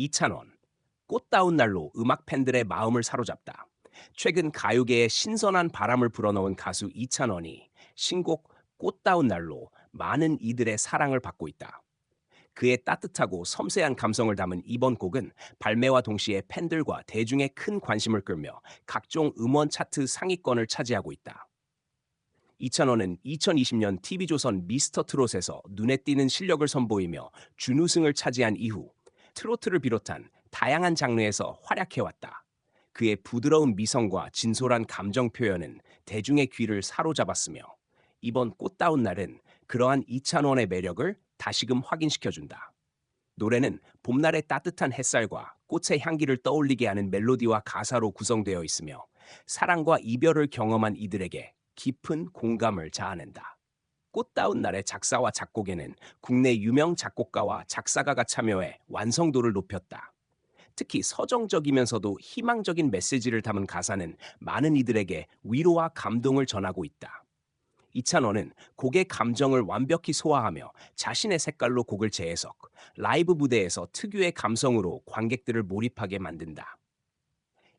이찬원. 꽃다운 날로 음악 팬들의 마음을 사로잡다. 최근 가요계에 신선한 바람을 불어넣은 가수 이찬원이 신곡 꽃다운 날로 많은 이들의 사랑을 받고 있다. 그의 따뜻하고 섬세한 감성을 담은 이번 곡은 발매와 동시에 팬들과 대중의 큰 관심을 끌며 각종 음원 차트 상위권을 차지하고 있다. 이찬원은 2020년 TV조선 미스터 트롯에서 눈에 띄는 실력을 선보이며 준우승을 차지한 이후 트로트를 비롯한 다양한 장르에서 활약해왔다. 그의 부드러운 미성과 진솔한 감정 표현은 대중의 귀를 사로잡았으며 이번 꽃다운 날은 그러한 이찬원의 매력을 다시금 확인시켜준다. 노래는 봄날의 따뜻한 햇살과 꽃의 향기를 떠올리게 하는 멜로디와 가사로 구성되어 있으며 사랑과 이별을 경험한 이들에게 깊은 공감을 자아낸다. 꽃다운 날의 작사와 작곡에는 국내 유명 작곡가와 작사가가 참여해 완성도를 높였다. 특히 서정적이면서도 희망적인 메시지를 담은 가사는 많은 이들에게 위로와 감동을 전하고 있다. 이찬원은 곡의 감정을 완벽히 소화하며 자신의 색깔로 곡을 재해석, 라이브 무대에서 특유의 감성으로 관객들을 몰입하게 만든다.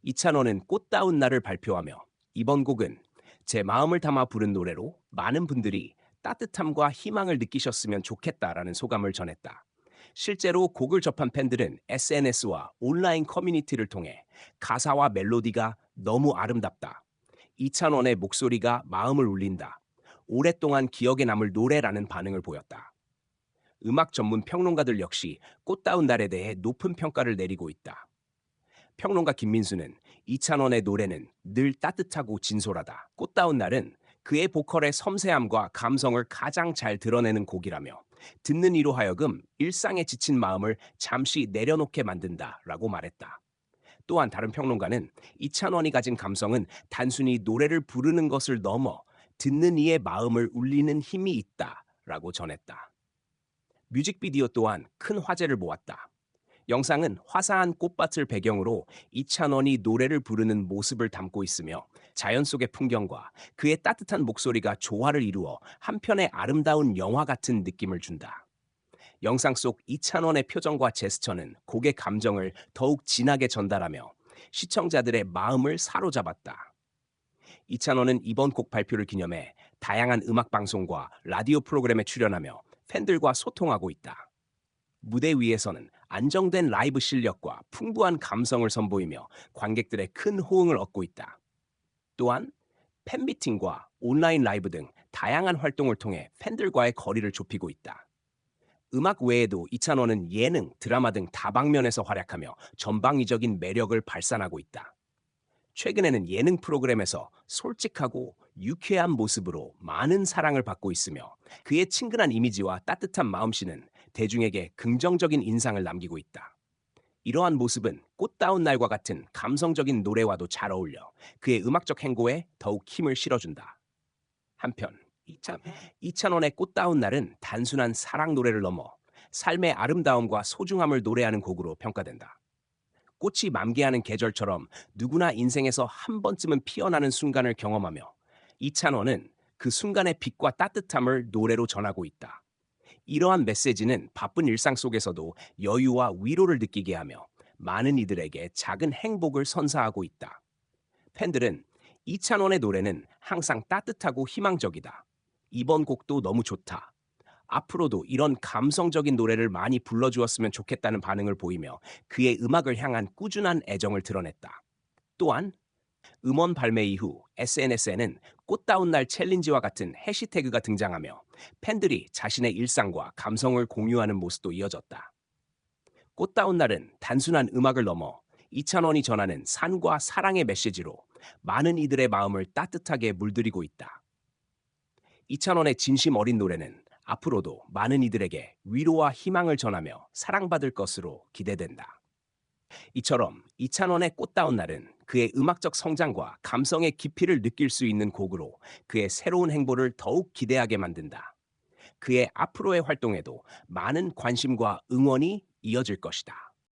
이찬원은 꽃다운 날을 발표하며 이번 곡은 제 마음을 담아 부른 노래로 많은 분들이 따뜻함과 희망을 느끼셨으면 좋겠다라는 소감을 전했다. 실제로 곡을 접한 팬들은 SNS와 온라인 커뮤니티를 통해 가사와 멜로디가 너무 아름답다. 이찬원의 목소리가 마음을 울린다. 오랫동안 기억에 남을 노래라는 반응을 보였다. 음악 전문 평론가들 역시 꽃다운 날에 대해 높은 평가를 내리고 있다. 평론가 김민수는 이찬원의 노래는 늘 따뜻하고 진솔하다. 꽃다운 날은 그의 보컬의 섬세함과 감성을 가장 잘 드러내는 곡이라며 듣는 이로 하여금 일상에 지친 마음을 잠시 내려놓게 만든다라고 말했다. 또한 다른 평론가는 이찬원이 가진 감성은 단순히 노래를 부르는 것을 넘어 듣는 이의 마음을 울리는 힘이 있다라고 전했다. 뮤직비디오 또한 큰 화제를 모았다. 영상은 화사한 꽃밭을 배경으로 이찬원이 노래를 부르는 모습을 담고 있으며 자연 속의 풍경과 그의 따뜻한 목소리가 조화를 이루어 한편의 아름다운 영화 같은 느낌을 준다. 영상 속 이찬원의 표정과 제스처는 곡의 감정을 더욱 진하게 전달하며 시청자들의 마음을 사로잡았다. 이찬원은 이번 곡 발표를 기념해 다양한 음악 방송과 라디오 프로그램에 출연하며 팬들과 소통하고 있다. 무대 위에서는 안정된 라이브 실력과 풍부한 감성을 선보이며 관객들의 큰 호응을 얻고 있다. 또한 팬미팅과 온라인 라이브 등 다양한 활동을 통해 팬들과의 거리를 좁히고 있다. 음악 외에도 이찬원은 예능, 드라마 등 다방면에서 활약하며 전방위적인 매력을 발산하고 있다. 최근에는 예능 프로그램에서 솔직하고 유쾌한 모습으로 많은 사랑을 받고 있으며 그의 친근한 이미지와 따뜻한 마음씨는 대중에게 긍정적인 인상을 남기고 있다. 이러한 모습은 꽃다운 날과 같은 감성적인 노래와도 잘 어울려 그의 음악적 행보에 더욱 힘을 실어준다. 한편 이찬, 이찬원의 꽃다운 날은 단순한 사랑 노래를 넘어 삶의 아름다움과 소중함을 노래하는 곡으로 평가된다. 꽃이 만개하는 계절처럼 누구나 인생에서 한 번쯤은 피어나는 순간을 경험하며 이찬원은 그 순간의 빛과 따뜻함을 노래로 전하고 있다. 이러한 메시지는 바쁜 일상 속에서도 여유와 위로를 느끼게 하며 많은 이들에게 작은 행복을 선사하고 있다. 팬들은 이찬원의 노래는 항상 따뜻하고 희망적이다. 이번 곡도 너무 좋다. 앞으로도 이런 감성적인 노래를 많이 불러주었으면 좋겠다는 반응을 보이며 그의 음악을 향한 꾸준한 애정을 드러냈다. 또한 음원 발매 이후 SNS에는 꽃다운 날 챌린지와 같은 해시태그가 등장하며 팬들이 자신의 일상과 감성을 공유하는 모습도 이어졌다. 꽃다운 날은 단순한 음악을 넘어 이찬원이 전하는 산과 사랑의 메시지로 많은 이들의 마음을 따뜻하게 물들이고 있다. 이찬원의 진심 어린 노래는 앞으로도 많은 이들에게 위로와 희망을 전하며 사랑받을 것으로 기대된다. 이처럼 이찬원의 꽃다운 날은 그의 음악적 성장과 감성의 깊이를 느낄 수 있는 곡으로 그의 새로운 행보를 더욱 기대하게 만든다. 그의 앞으로의 활동에도 많은 관심과 응원이 이어질 것이다.